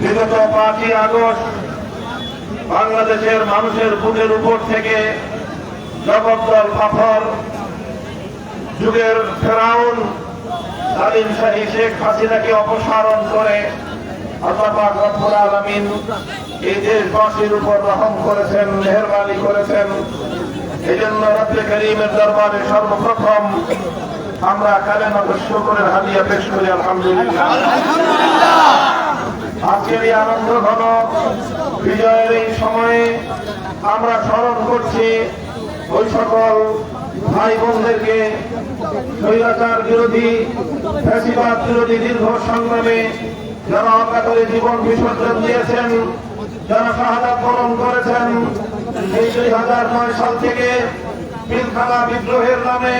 বিগত পাঁচই আগস্ট বাংলাদেশের মানুষের বুকের উপর থেকে জগদ্দল পাথর, যুগের ফেরাউন, সালিম শাহী শেখ হাসিনাকে অপসারণ করে আলামিন এই দেশবাসীর উপর রহম করেছেন, মেহরবানি করেছেন। এই জন্য রব্বে করিমের দরবারে সর্বপ্রথম আমরা কালেমা শুকরের হাদিয়া পেশ করি, আলহামদুলিল্লাহ। আজকের এই আনন্দ ঘন বিজয়ের এই সময়ে আমরা স্মরণ করছি ওই সকল ভাই বোনদেরকে স্বৈরাচার বিরোধী, ফ্যাসিবাদ বিরোধী দীর্ঘ সংগ্রামে যারা অকাতরে জীবন বিসর্জন দিয়েছেন, যারা শাহাদাত বরণ করেছেন, এই দুই হাজার নয় সাল থেকে পিলখানা বিদ্রোহের নামে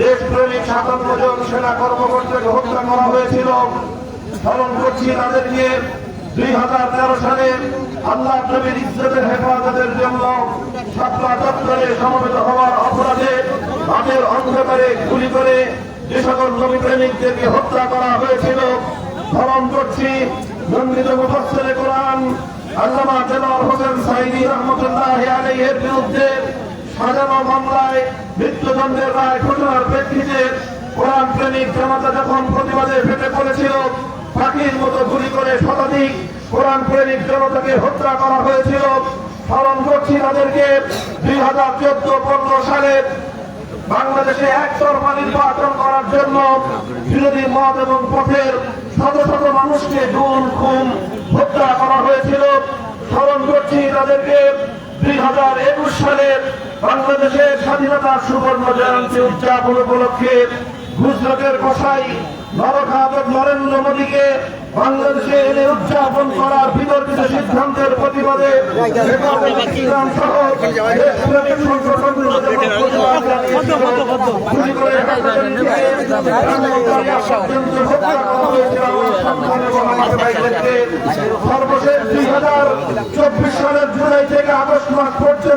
দেশপ্রেমিক সাতান্ন জন সেনা কর্মকর্তাকে হত্যা করা হয়েছিল। স্মরণ করছি তাদেরকে দুই হাজার তেরো সালে আল্লাহ নবীর ইজ্জতের হেফাজতের জন্য সাতলা চত্বরে সমবেত হওয়ার অপরাধে তাদের অন্ধকারে গুলি করে যে সকল নবী প্রেমিকদেরকে হত্যা করা হয়েছিল। স্মরণ করছি মন্দির মুফসরে কোরআন আল্লামা জেলার হোসেন সাইদি রহমতুল্লাহ আলাইহের বিরুদ্ধে সাজানো মামলায় মৃত্যুদণ্ডের রায় ঘোষণার প্রেক্ষিতে কোরআন প্রেমিক জামাতা যখন প্রতিবাদে ফেটে পড়েছিল পাখির মতো গুলি করে শতাধিক কোরআন প্রেমিক জনতাকে হত্যা করা হয়েছিল। স্মরণ করছি তাদেরকে দুই হাজার চোদ্দ, পনেরো সালে বাংলাদেশে একতরফা নির্বাচন করার জন্য বিরোধী মত এবং পথের শত শত মানুষকে গুম খুন হত্যা করা হয়েছিল। স্মরণ করছি তাদেরকে দুই হাজার একুশ সালে বাংলাদেশের স্বাধীনতার সুবর্ণ জয়ন্তী উদযাপন উপলক্ষে গুজরাটের কষাই নরখাতক নরেন্দ্র মোদীকে বাংলাদেশে এনে উদযাপন করার বিতর্কিত সিদ্ধান্তের প্রতিবাদে। সর্বশেষ দুই হাজার চব্বিশ সালের জুলাই থেকে আগস্ট মাস পর্যন্ত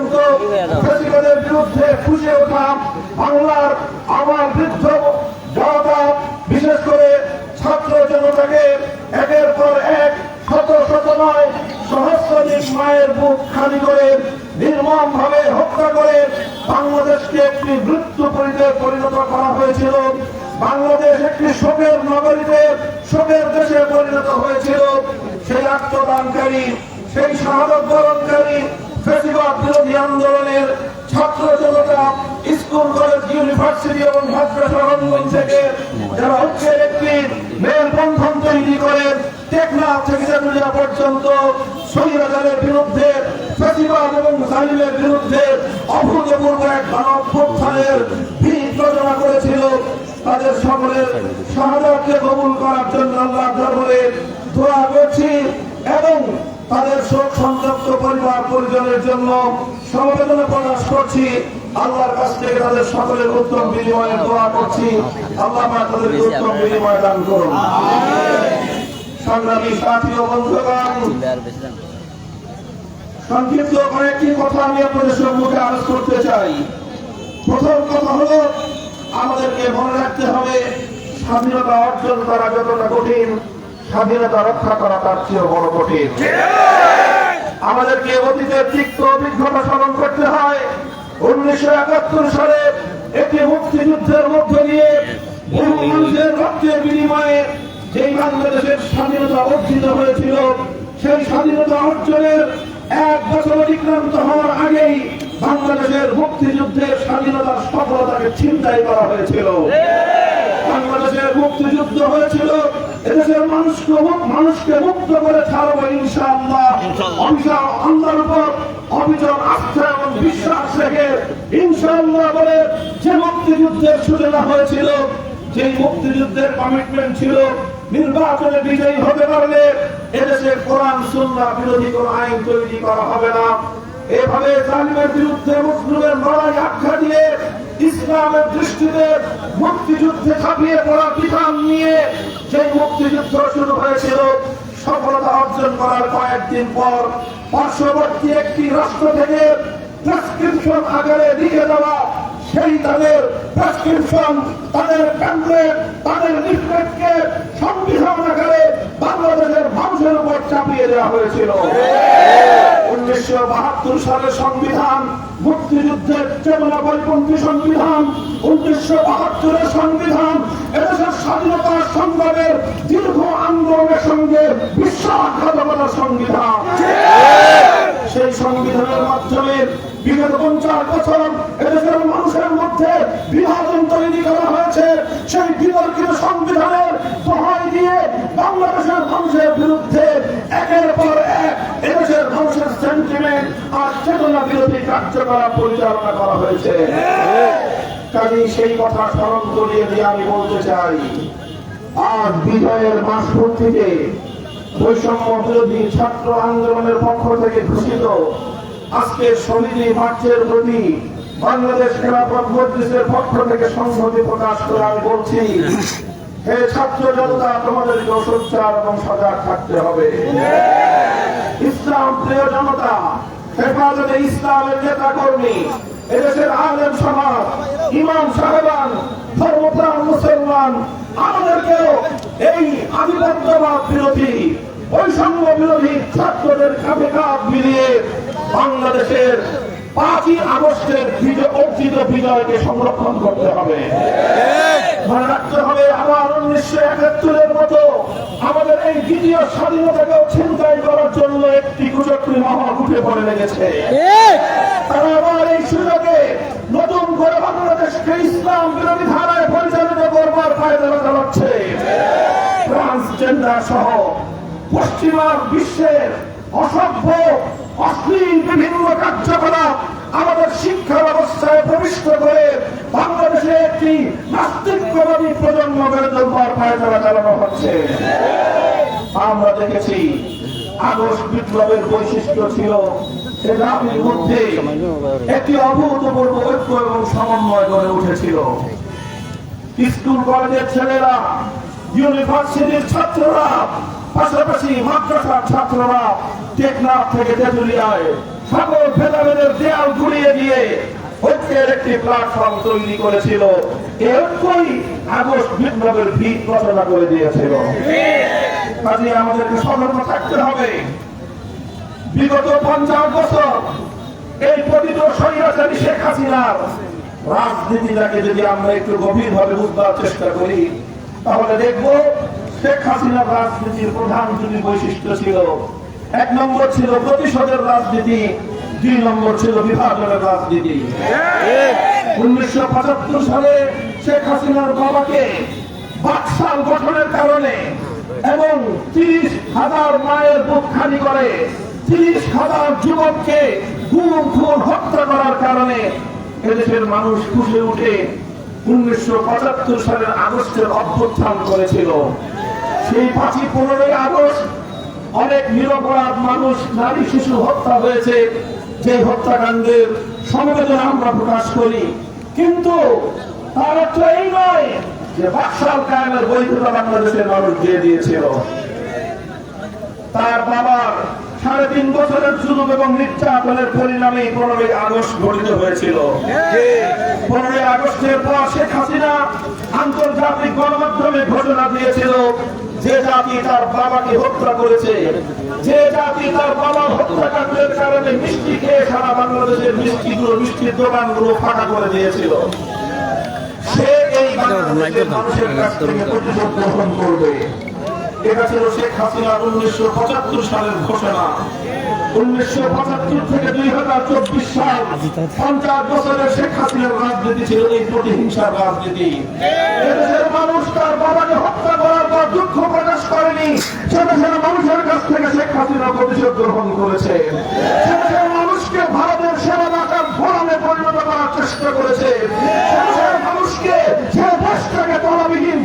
বুক করে নির্মম ভাবে হত্যা করে বাংলাদেশকে একটি মৃত্যু পরিচয় পরিণত করা হয়েছিল। বাংলাদেশ একটি শোকের নগরীতে, শোকের দেশে পরিণত হয়েছিল। সেই আত্মদানকারী, সেই শাহাদত বরণকারী ফেসিবাদ বিরোধী আন্দোলনের ছাত্র জনতা, স্কুল, কলেজ, ইউনিভার্সিটি এবং মাদ্রাসা থেকে যারা ঐক্যের একটি মেলবন্ধন তৈরি করে, টেকনাফ থেকে পর্যন্ত স্বৈরাচারের বিরুদ্ধে ফেসিবাদ এবং জালিমের বিরুদ্ধে অভূতপূর্ব এক গণঅভ্যুত্থানের ভিত রচনা করেছিল তাদের সকলের শাহাদাতকে কবুল করার জন্য আল্লাহ দরবারে দোয়া করছি এবং তাদের শোক সন্তপ্ত পরিবার পরিজনের জন্য সমবেদনা প্রকাশ করছি। আল্লাহর কাছ থেকে তাদের সকলের উত্তম বিনিময়ে দোয়া করছি। আল্লাহ পাক তাদেরকে উত্তম বিনিময় দান করুন। সংগ্রামী সাথী ও বন্ধুগণ সংক্ষিপ্ত কয়েকটি কথা আমি আপনাদের সম্মুখে আলোচ করতে চাই। প্রথম কথা হলো, আমাদেরকে মনে রাখতে হবে, স্বাধীনতা অর্জন করা যতটা কঠিন, স্বাধীনতা রক্ষা করা তার চেয়েও বড় কঠিন। আমাদেরকে অতীতের তিক্ত অভিজ্ঞতা স্মরণ করতে হয়। উনিশশো একাত্তর সালে একটি মুক্তিযুদ্ধের মধ্য দিয়ে মানুষের রক্তের বিনিময়ে যেই বাংলাদেশের স্বাধীনতা অর্জিত হয়েছিল, সেই স্বাধীনতা অর্জনের এক বছর অতিক্রান্ত হওয়ার আগেই বাংলাদেশের মুক্তিযুদ্ধের স্বাধীনতার সফলতাকে চিন্তাই করা হয়েছিল। বাংলাদেশের মুক্তিযুদ্ধ হয়েছিল এদেশের মানুষকে মানুষকে মুক্ত করে ছাড়বো ইনশাআল্লাহ। আল্লাহর উপর অবিচল আস্থা এবং বিশ্বাস রেখে ইনশাআল্লাহ বলে যে মুক্তিযুদ্ধের সূচনা হয়েছিল যে মুক্তিযুদ্ধের কমিটমেন্ট ছিল নির্বাচনে বিজয়ী হতে পারলে এদেশে কোরআন, সুন্নাহ বিরোধী কোন আইন তৈরি করা হবে না। এভাবে জালিমের বিরুদ্ধে মুসলিমের লড়াই আখ্যা দিয়ে ইসলামের দৃষ্টিতে মুক্তিযুদ্ধে ছাপিয়ে পড়া বিধান নিয়ে যে মুক্তিযুদ্ধ শুরু হয়েছিল। সফলতা অর্জন করার কয়েকদিন পর পার্শ্ববর্তী একটি রাষ্ট্র থেকে প্রেসক্রিপশন আকারে লিখে দেওয়া সেই তাদের প্রেসক্রিপশন তাদের প্যাম্পলেট তাদের লিফলেটকে সংবিধান আকারে বাংলাদেশের মানুষের উপর চাপিয়ে দেওয়া হয়েছিল। উনিশশো বাহাত্তর সালের সংবিধান, মুক্তিযুদ্ধের চেতনা পরিপন্থী সংবিধান, উনিশশো বাহাত্তরের সংবিধান, এদেশের স্বাধীনতা সংগ্রামের দীর্ঘ আন্দোলনের সঙ্গে বিশ্বাসঘাতকতার সংবিধান। সেই সংবিধানের মাধ্যমে বিগত পঞ্চাশ বছর এদেশের মানুষের মধ্যে বিভাজন তৈরি করা হয়েছে। সেই বিতর্কিত সংবিধানের সহায় দিয়ে বাংলাদেশের মানুষের বিরুদ্ধে একের পর এক এদেশের মানুষের সেন্টিমেন্ট আর চেতনা বিরোধী কার্যকলাপ পরিচালনা করা হয়েছে। কাজেই সেই কথা স্মরণ করিয়ে দিয়ে আমি বলতে চাই, আজ বিজয়ের মাস থেকে বৈষম্য বিরোধী ছাত্র আন্দোলনের পক্ষ থেকে ঘোষিত। আজকে শহীদী মার্চের প্রতি বাংলাদেশ খেলাফত মজলিসের পক্ষ থেকে সংহতি প্রকাশ করে আমি হে ছাত্র জনতা, তোমাদেরকে সোচ্চার এবং সজাগ থাকতে হবে। ইসলাম, প্রিয় জনতা, হেফাজতে ইসলামের নেতা কর্মী এদেশের আলেম সমাজ, ইমাম সাহেবান, ধর্মপ্রাণ মুসলমান, আমাদেরকেও এই আধিপত্যবাদ বিরোধী বৈষম্য বিরোধী ছাত্রদের কাঁধে কাঁধ মিলিয়ে বাংলাদেশের পাঁচই আগস্টের অর্জিত বিজয়কে সংরক্ষণ করতে হবে। মনে রাখতে হবে, আবার উনিশশো একাত্তরের মতো আমাদের এই দ্বিতীয় স্বাধীনতাকেও ছিনতাই করার জন্য একটি কুচক্রী মহল উঠে পড়ে লেগেছে। তারা আবার এই সুযোগে নতুন করে বাংলাদেশকে ইসলাম বিরোধী ধারায় পরিচালিত করবার পায়দারা চালাচ্ছে ট্রান্সজেন্ডার সহ পশ্চিমা বিশ্বের অসভ্য, অশ্লীল বিভিন্ন কার্যকলাপ আমাদের শিক্ষা ব্যবস্থায় প্রবিষ্ট করে বাংলাদেশে একটি নাস্তিকবাদী প্রজন্ম গড়ে তোলবার পায়তারা চালানো হচ্ছে। আমরা দেখেছি, আগস্ট বিপ্লবের বৈশিষ্ট্য ছিল সে জাতির মধ্যে একটি অভূতপূর্ব ঐক্য এবং সমন্বয় গড়ে উঠেছিল। স্কুল কলেজের ছেলেরা, ইউনিভার্সিটির ছাত্ররা পাশাপাশি মাদ্রাসার ছাত্ররা টেকনাফ থেকে তেঁতুলিয়ায় সকল ভেদাভেদের দেয়াল দিয়ে ঐক্যের একটি প্ল্যাটফর্ম তৈরি করেছিল। আগস্ট বিপ্লবের ভিত রচনা করে দিয়েছিল। কাজে আমাদেরকে সতর্ক থাকতে হবে। বিগত পঞ্চাশ বছর এই পতিত স্বৈরাচারী শেখ হাসিনার রাজনীতিটাকে যদি আমরা একটু গভীর ভাবে বুঝবার চেষ্টা করি, তাহলে দেখব শেখ হাসিনার রাজনীতির প্রধান দুটি বৈশিষ্ট্য ছিল, এক নম্বর ছিল প্রতিশোধের রাজনীতি, দুই নম্বর ছিল বিভাজনের রাজনীতি। উনিশশো পঁচাত্তর সালে শেখ হাসিনার বাবাকে বাকশাল গঠনের কারণে এবং তিরিশ হাজার মায়ের বুক খালি করে তিরিশ হাজার যুবককে গুম, খুন, হত্যা করার কারণে এদেশের মানুষ খুশে উঠে উনিশশো পঁচাত্তর সালের আগস্টের অভ্যুত্থান করেছিল। সেই পাঁচই পনেরোই আগস্ট অনেক নিরপরাধ মানুষ, নারী শিশু হত্যা হয়েছে। যে হত্যাকাণ্ডের সমবেদনা আমরা প্রকাশ করি। কিন্তু তার অর্থ এই নয় যে বাকশাল কায়েমের বৈধতা বাংলাদেশের মানুষ দিয়ে দিয়েছিল। তার বাবার সাড়ে তিন বছরের জুলুম এবং নির্যাতনের পরিণামে পনেরোই আগস্ট গঠিত হয়েছিল। পনেরোই আগস্টের পর শেখ হাসিনা আন্তর্জাতিক গণমাধ্যমে ঘোষণা দিয়েছিল যে জাতি তার বাবাকে হত্যা করেছে, যে জাতি তার বাবা হত্যাকাণ্ডের কারণে মিষ্টি খেয়ে সারা বাংলাদেশের মিষ্টিগুলো, মিষ্টির দোকানগুলো ফাঁকা করে দিয়েছিল। সে এই মানুষের কাছ থেকে প্রতিশোধ গ্রহণ করবে। এটা ছিল শেখ হাসিনার উনিশশো পঁচাত্তর সালের ঘোষণা। উনিশশো পঁচাত্তর থেকে দুই হাজার চব্বিশ মানুষ তার বাবাকে হত্যা থেকে শেখ মানুষকে ভারতের সেবা ডাকার ফোরামে পরিণত করার চেষ্টা করেছে। মানুষকে সে দেশটাকে তলাবিহীন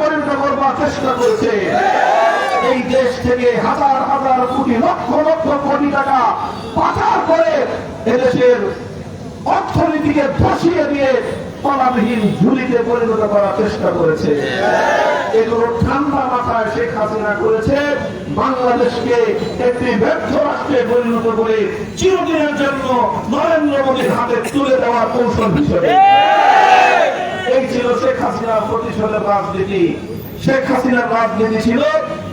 পরিণত করবার চেষ্টা করেছে। এই দেশ থেকে হাজার হাজার কোটি লক্ষ লক্ষ কোটি টাকা পাচার করে এদেশের অর্থনীতিকে ধসিয়ে দিয়ে তলাবিহীন ঝুলিতে পরিণত করার চেষ্টা করেছে। এগুলো ঠান্ডা মাথায় শেখ হাসিনা করেছে। বাংলাদেশকে একটি ব্যর্থ রাষ্ট্রে পরিণত করে চিরদিনের জন্য নরেন্দ্র মোদীর হাতে তুলে দেওয়ার কৌশল হিসেবে। এই ছিল শেখ হাসিনার প্রতিশোধের রাজনীতি। শেখ হাসিনার রাজনীতি ছিল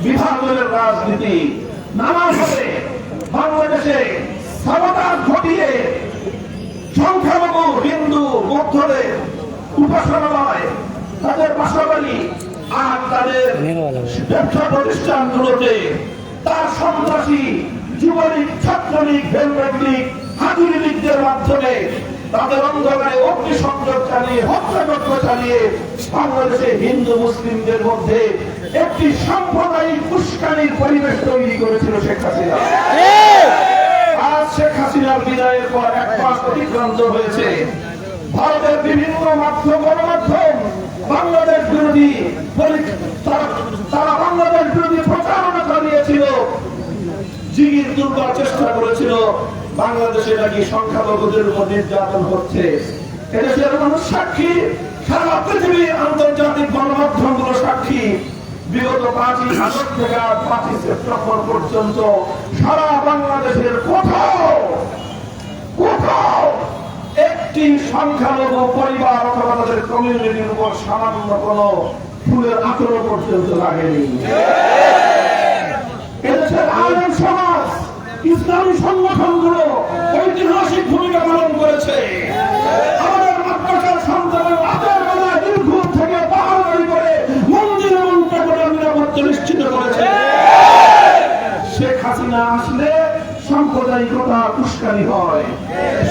বিভাজনের রাজনীতি। নানাভাবে বাংলাদেশে সাবতার ঘটিয়ে সংখ্যালঘু হিন্দু বৌদ্ধদের উপাসনালয় তাদের বাসাবাড়ি আর তাদের ব্যবসা প্রতিষ্ঠানগুলোতে তার সন্ত্রাসী, যুবলীগ, ছাত্রলীগ ভেলভেট লীগ হাতুড়ি লীগদের মাধ্যমে তাদের অন্ধকারে অগ্নি সংযোগ চালিয়ে, হত্যাযজ্ঞ চালিয়ে বাংলাদেশে হিন্দু, মুসলিমদের মধ্যে একটি সাম্প্রদায়িক উস্কানির পরিবেশ তৈরি করেছিল শেখ হাসিনা। আজ শেখ হাসিনার বিদায়ের পর এক মাস অতিক্রান্ত হয়েছে। ভারতের বিভিন্ন মাধ্যম গণমাধ্যম বাংলাদেশ বিরোধী তারা- তারা বাংলাদেশ বিরোধী প্রচারণা চালিয়েছিল। জিগির দুর্বার চেষ্টা করেছিল। বাংলাদেশে নাকি সংখ্যালঘুদের উপর নির্যাতন হচ্ছে। এদেশের মানুষ সাক্ষী। সারা পৃথিবীর আন্তর্জাতিক গণমাধ্যমগুলো সাক্ষী। বিগত পাঁচই আগস্ট থেকে আজ পাঁচই সেপ্টেম্বর পর্যন্ত সারা বাংলাদেশের কোথাও কোথাও একটি সংখ্যালঘু পরিবার অথবা তাদের কমিউনিটির উপর সামান্য কোন ফুলের পর্যন্ত লাগেনি। এদেশের সমাজ, ইসলামী সংগঠনগুলো ঐতিহাসিক ভূমিকা পালন করেছে আমাদের মাদ্রাসার সন্তানের রাতের বেলায় নির্ঘুম থেকে পাহাড়ি করে মন্দিরে মন্ত্র করে নিরাপত্তা নিশ্চিত করেছে শেখ হাসিনা আসলে সাম্প্রদায়িকতা উস্কানি হয়।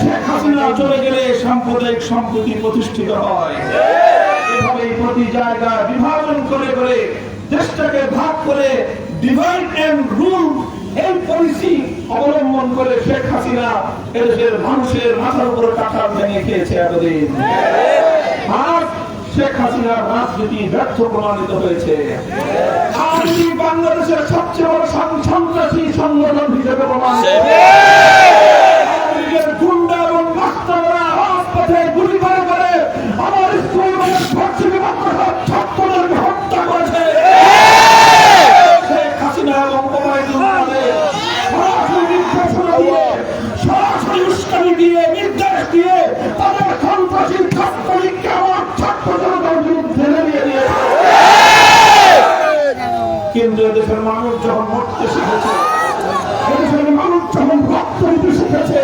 শেখ হাসিনা চলে গেলে সাম্প্রদায়িক সম্প্রতি প্রতিষ্ঠিত হয়। এভাবে প্রতি জায়গায় বিভাজন করে করে দেশটাকে ভাগ করে ডিভাইড এন্ড রুল এই পলিসি অবলম্বন করে শেখ হাসিনা এদেশের মানুষের মাথার উপরে টাকা ভেঙে খেয়েছে এতদিন। আর শেখ হাসিনার রাজনীতি ব্যর্থ প্রমাণিত হয়েছে। বাংলাদেশের সবচেয়ে বড় সন- সন্ত্রাসী সংগঠন হিসেবে প্রমাণিত আওয়ামী লীগের গুন্ডা এবং মাস্টাররা রাজপথে গুলি করে করে আমার স্কুল ভার্সিটি মাদ্রাসার ছাত্রদেরকে হত্যা করেছে শেখ হাসিনা এবং ওবায়দুল কাদের সরাসরি নির্দেশনা দিয়ে সরাসরি উস্কানি দিয়ে নির্দেশ দিয়ে তাদের সন্ত্রাসী ছাত্রলীগকে আমার ছাত্র জনতার বিরুদ্ধে নেমে দিয়েছে কিন্তু এদেশের মানুষ যখন মরতে শিখেছে এদেশের মানুষ যখন রক্ত দিতে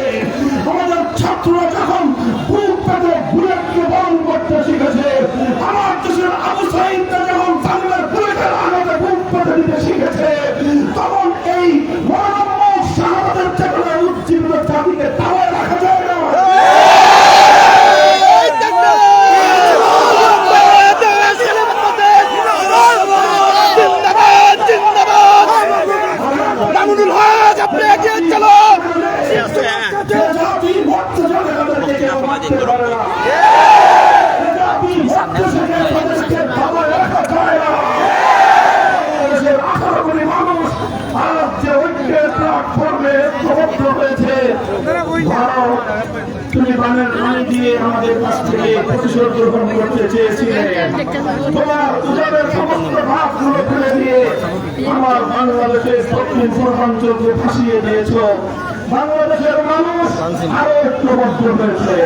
আমার বাংলাদেশের দক্ষিণ পূর্বাঞ্চলকে ফাঁসিয়ে দিয়েছ। বাংলাদেশের মানুষ আরও ঐক্যবদ্ধ হয়েছে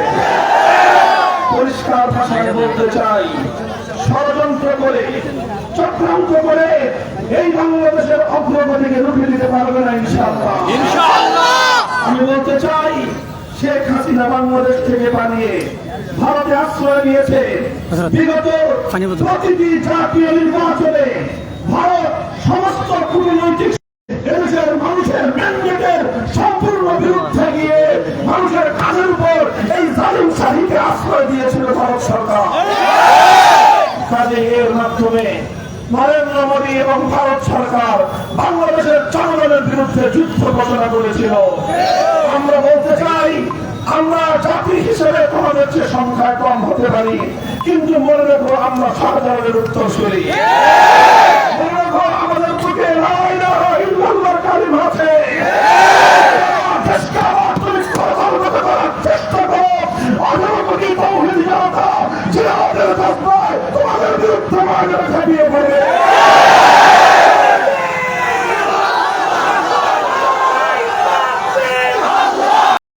পরিষ্কার ভাষায় বলতে চাই ষড়যন্ত্র করে চক্রান্ত করে এই বাংলাদেশের অগ্রগতিকে রুখে দিতে পারবে না ইনশাআল্লাহ। আমি বলতে চাই শেখ হাসিনা বাংলাদেশ থেকে পালিয়ে ভারতে আশ্রয় নিয়েছে। বিগত প্রতিটি জাতীয় নির্বাচনে ভারত সমস্ত কূটনৈতিক মানুষের ম্যান্ডেটের সম্পূর্ণ বিরুদ্ধে গিয়ে মানুষের কাজের উপর এই জালিম শাহীকে আশ্রয় দিয়েছিল ভারত সরকার। কাজে এর মাধ্যমে নরেন্দ্র মোদী এবং ভারত সরকার বাংলাদেশের জনগণের বিরুদ্ধে যুদ্ধ ঘোষণা করেছিল। আমরা বলতে চাই, আমরা জাতি হিসেবে তোমাদের চেয়ে সংখ্যায় কম হতে পারি, কিন্তু মনে রেখো আমরা শাহজাহানের উত্তরসূরি। মনে সমাজ খাটিয়ে পড়বে।